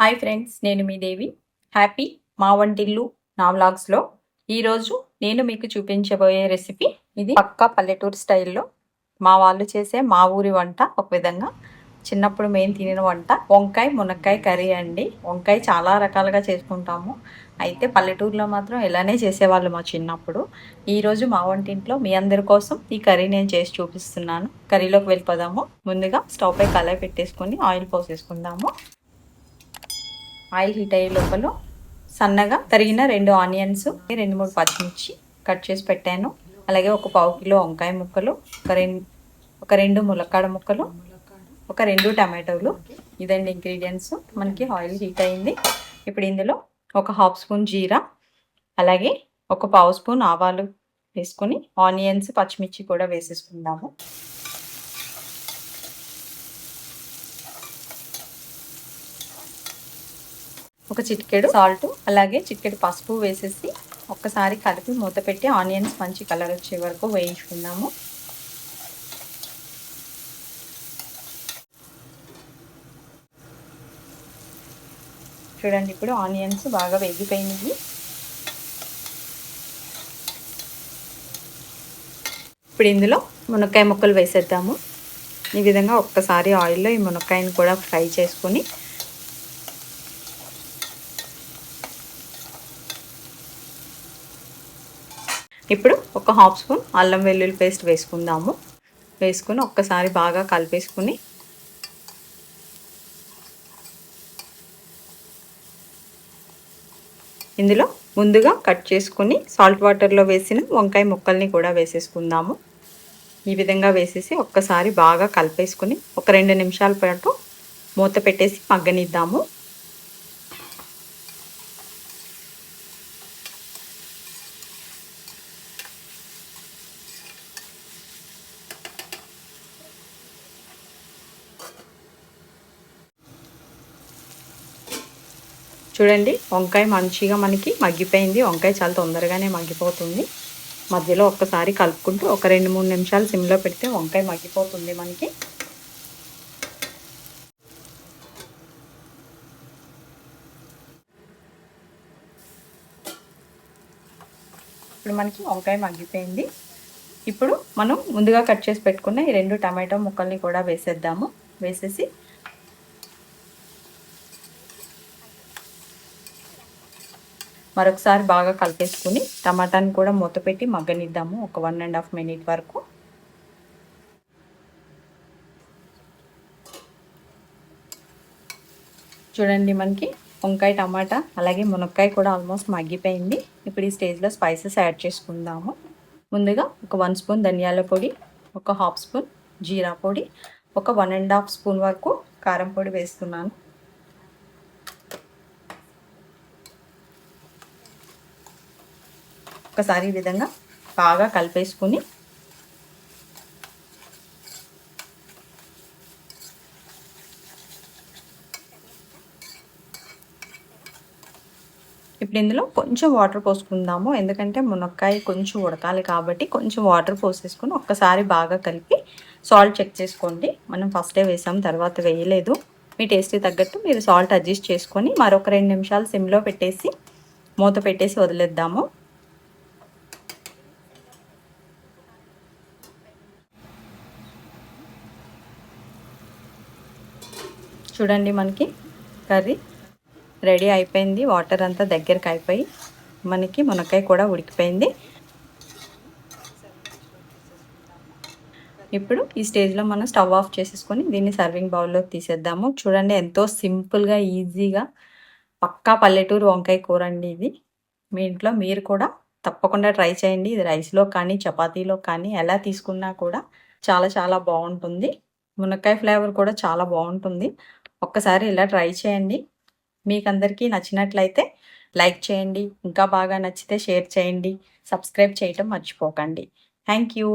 Hi friends నేను మీ దేవి. Happy మా వంటిల్లు నా వ్లాగ్స్లో ఈరోజు నేను మీకు చూపించబోయే రెసిపీ ఇది పక్క పల్లెటూరు స్టైల్లో మా వాళ్ళు చేసే మా ఊరి వంట ఒక విధంగా. చిన్నప్పుడు మేము తినిన వంట వంకాయ మునక్కాయ కర్రీ అండి. వంకాయ చాలా రకాలుగా చేసుకుంటాము. అయితే పల్లెటూరులో మాత్రం ఇలానే చేసేవాళ్ళు మా చిన్నప్పుడు. ఈరోజు మా వంటింట్లో మీ అందరి కోసం ఈ కర్రీ నేను చేసి చూపిస్తున్నాను. కర్రీలోకి వెళ్ళిపోదాము. ముందుగా స్టవ్ పై కళాయి పెట్టేసుకొని ఆయిల్ పోసేసుకుందాము. ఆయిల్ హీట్ అయ్యే లోపల సన్నగా తరిగిన రెండు ఆనియన్స్ రెండు మూడు పచ్చిమిర్చి కట్ చేసి పెట్టాను. అలాగే ఒక పావు కిలో వంకాయ ముక్కలు ఒక రెండు ఒక రెండు ములక్కాడ ముక్కలు ఒక రెండు టమాటోలు. ఇదండి ఇంగ్రీడియంట్స్. మనకి ఆయిల్ హీట్ అయింది. ఇప్పుడు ఇందులో ఒక హాఫ్ స్పూన్ జీరా అలాగే ఒక పావు స్పూన్ ఆవాలు వేసుకొని ఆనియన్స్ పచ్చిమిర్చి కూడా వేసేసుకుందాము. ఒక చిటికెడు సాల్ట్ అలాగే చిటికెడు పసుపు వేసేసి ఒక్కసారి కలిపి మూత పెట్టి ఆనియన్స్ మంచి కలర్ వచ్చే వరకు వేయించుకుందాము. చూడండి ఇప్పుడు ఆనియన్స్ బాగా వేగిపోయినవి. ఇప్పుడు ఇందులో మునక్కాయ ముక్కలు వేసేద్దాము. ఈ విధంగా ఒక్కసారి ఆయిల్లో ఈ మునక్కాయని కూడా ఫ్రై చేసుకొని ఇప్పుడు ఒక హాఫ్ స్పూన్ అల్లం వెల్లుల్లి పేస్ట్ వేసుకుందాము. వేసుకుని ఒక్కసారి బాగా కలిపేసుకుని ఇందులో ముందుగా కట్ చేసుకుని సాల్ట్ వాటర్లో వేసిన వంకాయ ముక్కల్ని కూడా వేసేసుకుందాము. ఈ విధంగా వేసేసి ఒక్కసారి బాగా కలిపేసుకుని ఒక రెండు నిమిషాల పాటు మూత పెట్టేసి మగ్గనిద్దాము. చూడండి వంకాయ మంచిగా మనకి మగ్గిపోయింది. వంకాయ చాలా తొందరగానే మగ్గిపోతుంది. మధ్యలో ఒక్కసారి కలుపుకుంటూ ఒక రెండు మూడు నిమిషాలు సిమ్లో పెడితే వంకాయ మగ్గిపోతుంది మనకి. ఇప్పుడు మనకి వంకాయ మగ్గిపోయింది. ఇప్పుడు మనం ముందుగా కట్ చేసి పెట్టుకున్న ఈ రెండు టమాటో ముక్కల్ని కూడా వేసేద్దాము. వేసేసి మరొకసారి బాగా కలిపేసుకుని టమాటాని కూడా మూత పెట్టి మగ్గనిద్దాము. ఒక వన్ అండ్ హాఫ్ మినిట్ వరకు. చూడండి మనకి వంకాయ టమాటా అలాగే మునక్కాయ కూడా ఆల్మోస్ట్ మగ్గిపోయింది. ఇప్పుడు ఈ స్టేజ్లో స్పైసెస్ యాడ్ చేసుకుందాము. ముందుగా ఒక వన్ స్పూన్ ధనియాల పొడి ఒక హాఫ్ స్పూన్ జీరా పొడి ఒక వన్ అండ్ హాఫ్ స్పూన్ వరకు కారం పొడి వేస్తున్నాను. ఒక్కసారి ఈ విధంగా బాగా కలిపేసుకుని ఇప్పుడు ఇందులో కొంచెం వాటర్ పోసుకుందాము. ఎందుకంటే మునక్కాయ కొంచెం ఉడకాలి కాబట్టి కొంచెం వాటర్ పోసేసుకొని ఒక్కసారి బాగా కలిపి సాల్ట్ చెక్ చేసుకోండి. మనం ఫస్టే వేసాం తర్వాత వేయలేదు. మీ టేస్ట్కి తగ్గట్టు మీరు సాల్ట్ అడ్జస్ట్ చేసుకొని మరొక రెండు నిమిషాలు సిమ్లో పెట్టేసి మూత పెట్టేసి వదిలేద్దాము. చూడండి మనకి కర్రీ రెడీ అయిపోయింది. వాటర్ అంతా దగ్గరికి అయిపోయి మనకి మునక్కాయ కూడా ఉడికిపోయింది. ఇప్పుడు ఈ స్టేజ్లో మనం స్టవ్ ఆఫ్ చేసేసుకొని దీన్ని సర్వింగ్ బౌల్లోకి తీసేద్దాము. చూడండి ఎంతో సింపుల్గా ఈజీగా పక్కా పల్లెటూరు వంకాయ కూర అండి ఇది. మీ ఇంట్లో మీరు కూడా తప్పకుండా ట్రై చేయండి. ఇది రైస్లో కానీ చపాతీలో కానీ ఎలా తీసుకున్నా కూడా చాలా చాలా బాగుంటుంది. మునక్కాయ ఫ్లేవర్ కూడా చాలా బాగుంటుంది. ఒక్కసారి ఇలా ట్రై చేయండి. మీకు అందరికీ నచ్చినట్లయితే లైక్ చేయండి. ఇంకా బాగా నచ్చితే షేర్ చేయండి. సబ్స్క్రైబ్ చేయటం మర్చిపోకండి. Thank you.